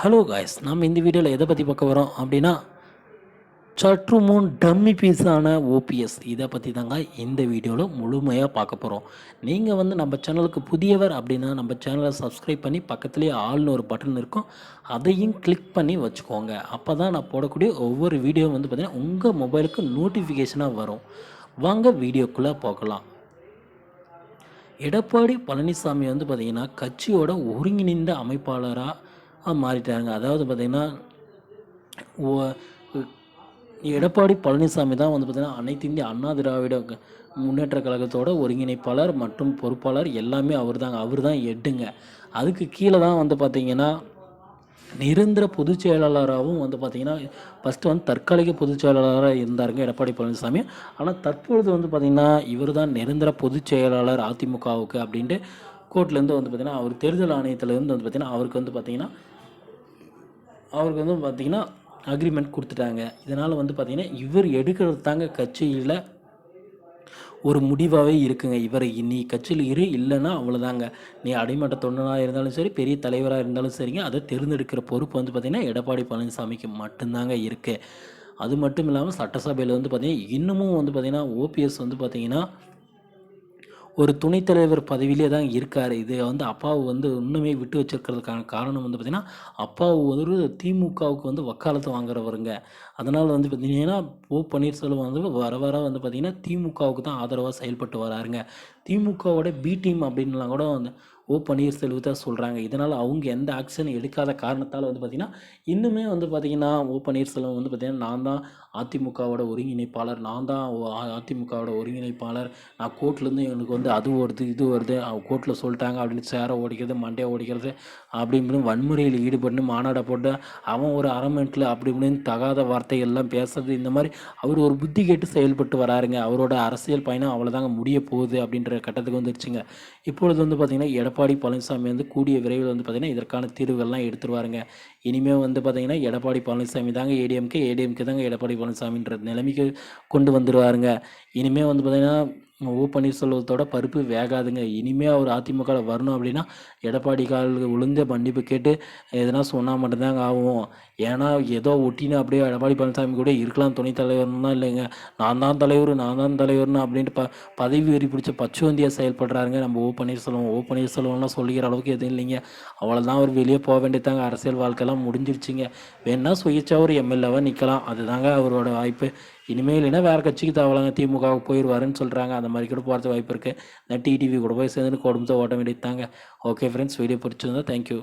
Hello guys நம்ம இந்த வீடியோவில் எதை பற்றி பார்க்க வரோம் அப்படின்னா சற்று முன் டம்மி பீஸான ஓபிஎஸ் இதை பற்றி தாங்க இந்த வீடியோவில் முழுமையாக பார்க்க போகிறோம் நீங்கள் வந்து நம்ம சேனலுக்கு புதியவர் அப்படின்னா நம்ம சேனலை சப்ஸ்கிரைப் பண்ணி பக்கத்துலேயே ஆள்னு ஒரு பட்டன் இருக்கும். அதையும் கிளிக் பண்ணி வச்சுக்கோங்க. அப்போ தான் நான் போடக்கூடிய ஒவ்வொரு வீடியோ வந்து பார்த்திங்கன்னா உங்கள் மொபைலுக்கு நோட்டிஃபிகேஷனாக வரும். வாங்க வீடியோக்குள்ளே போகலாம். எடப்பாடி பழனிசாமி வந்து பார்த்திங்கன்னா கட்சியோட ஒருங்கிணைந்த அமைப்பாளராக மாறிட்டாங்க அதாவது பார்த்திங்கன்னா ஓ- எடப்பாடி பழனிசாமி தான் வந்து பார்த்திங்கன்னா அனைத்து இந்திய அண்ணா திராவிட முன்னேற்ற கழகத்தோட ஒருங்கிணைப்பாளர் மற்றும் பொறுப்பாளர் எல்லாமே அவர் தாங்க அவர் தான் எட்டுங்க. அதுக்கு கீழே தான் வந்து பார்த்திங்கன்னா நிரந்தர பொதுச் செயலாளராகவும் வந்து பார்த்திங்கன்னா ஃபஸ்ட்டு வந்து தற்காலிக பொதுச் செயலாளராக இருந்தாருங்க எடப்பாடி பழனிசாமி. ஆனால் தற்பொழுது வந்து பார்த்திங்கன்னா இவர் தான் நிரந்தர பொதுச் செயலாளர் அதிமுகவுக்கு அப்படின்ட்டு கோர்ட்லேருந்து வந்து பார்த்திங்கன்னா அவர் தேர்தல் ஆணையத்திலேருந்து வந்து பார்த்திங்கன்னா அவருக்கு வந்து பார்த்திங்கன்னா அவருக்கு வந்து பார்த்திங்கன்னா அக்ரிமெண்ட் கொடுத்துட்டாங்க. இதனால் வந்து பார்த்திங்கன்னா இவர் எடுக்கிறது தாங்க கட்சியில் ஒரு முடிவாகவே இருக்குங்க. இவர் நீ கட்சியில் இரு இல்லைன்னா அவ்வளோதாங்க நீ அடிமட்ட தொண்டனாக இருந்தாலும் சரி பெரிய தலைவராக இருந்தாலும் சரிங்க. அதை தேர்ந்தெடுக்கிற பொறுப்பு வந்து பார்த்திங்கன்னா எடப்பாடி பழனிசாமிக்கு மட்டும்தாங்க இருக்குது அது மட்டும் இல்லாமல் சட்டசபையில் வந்து பார்த்திங்கன்னா இன்னமும் வந்து பார்த்திங்கன்னா ஓபிஎஸ் வந்து பார்த்திங்கன்னா ஒரு துணைத் தலைவர் பதவியிலே தான் இருக்கார். இது வந்து அப்பாவு வந்து இன்னுமே விட்டு வச்சிருக்கிறதுக்கான காரணம் வந்து பார்த்திங்கன்னா அப்பாவு ஒரு திமுகவுக்கு வந்து வக்காலத்து வாங்குறவருங்க. அதனால் வந்து பார்த்திங்கன்னா ஓ பன்னீர்செல்வம் வந்து வர வர வந்து பார்த்திங்கன்னா திமுகவுக்கு தான் ஆதரவாக செயல்பட்டு வராருங்க. திமுகவோட பி டீம் அப்படின்லாம் கூட வந்து ஓ பன்னீர்செல்வத்தை சொல்கிறாங்க இதனால் அவங்க எந்த ஆக்ஷன் எடுக்காத காரணத்தால் வந்து பார்த்திங்கன்னா இன்னுமே வந்து பார்த்திங்கன்னா ஓ பன்னீர்செல்வம் வந்து பார்த்திங்கன்னா நான் தான் அதிமுகவோட ஒருங்கிணைப்பாளர் நான் தான் அதிமுகவோட ஒருங்கிணைப்பாளர். நான் கோர்ட்லேருந்து எனக்கு வந்து அது வருது இது வருது கோர்ட்டில் சொல்லிட்டாங்க அப்படின்னு சேரை ஓடிக்கிறது மண்டையை ஓடிக்கிறது அப்படி இப்படின்னு வன்முறையில் ஈடுபட்டு மாநாடை போட்டு அவன் ஒரு அரமெண்ட்டில் அப்படி இப்படின்னு தகாத வார்த்தைகள்லாம் பேசுறது இந்த மாதிரி அவர் ஒரு புத்தி கேட்டு செயல்பட்டு வராருங்க. அவரோட அரசியல் பயணம் அவ்வளோதாங்க முடிய போகுது அப்படின்ற கட்டத்துக்கு வந்துருச்சுங்க. இப்பொழுது வந்து பார்த்திங்கன்னா எடப்பாடி பழனிசாமி வந்து கூடிய விரைவில் வந்து பார்த்திங்கன்னா இதற்கான தீர்வுகள்லாம் எடுத்துருவாருங்க. இனிமேல் வந்து பார்த்திங்கன்னா எடப்பாடி பழனிசாமி தாங்க ஏடிஎம்கே ஏடிஎம்கே தாங்க எடப்பாடி பழனிசாமின்ற நிலைமைக்கு கொண்டு வந்துடுவாருங்க இனிமேல் வந்து பார்த்திங்கன்னா ஓ பன்னீர்செல்வத்தோட பருப்பு வேகாதுங்க. இனிமேல் அவர் அதிமுகவில் வரணும் அப்படின்னா எடப்பாடி காலுக்கு உளுந்த மன்னிப்பு கேட்டு எதனா சொன்னால் மட்டும்தாங்க ஆகும் ஏன்னா ஏதோ ஒட்டினா அப்படியே எடப்பாடி பழனிசாமி கூட இருக்கலாம். துணைத் தலைவர்னா இல்லைங்க. நான் தான் தலைவர் நான் தான் தலைவர்னு அப்படின்ட்டு ப பதவி வெறி பிடிச்ச பச்சுவந்தியாக செயல்படுறாருங்க. நம்ம ஓ பன்னீர்செல்வம் ஓ பன்னீர்செல்வம்லாம் சொல்லிக்கிற அளவுக்கு எதுவும் இல்லைங்க. அவ்வளோதான் அவர் வெளியே போக வேண்டியதாங்க அரசியல் வாழ்க்கைலாம் முடிஞ்சிருச்சுங்க. வேணால் சுயேட்சாக ஒரு எம்எல்ஏவாக நிற்கலாம் அதுதாங்க அவரோட வாய்ப்பு. இனிமேல் இல்லைன்னா வேறு கட்சிக்கு தவறாங்க திமுகவுக்கு போயிடுவாருன்னு சொல்கிறாங்க அந்த மாதிரி கூட போகிறது வாய்ப்பு இருக்குது நான் டிடிவி கூட போய் சேர்ந்து குடும்பத்தை ஓட்ட வேண்டியது தாங்க ஓகே ஃப்ரெண்ட்ஸ் வீடியோ பிடிச்சிருந்தா தேங்க்யூ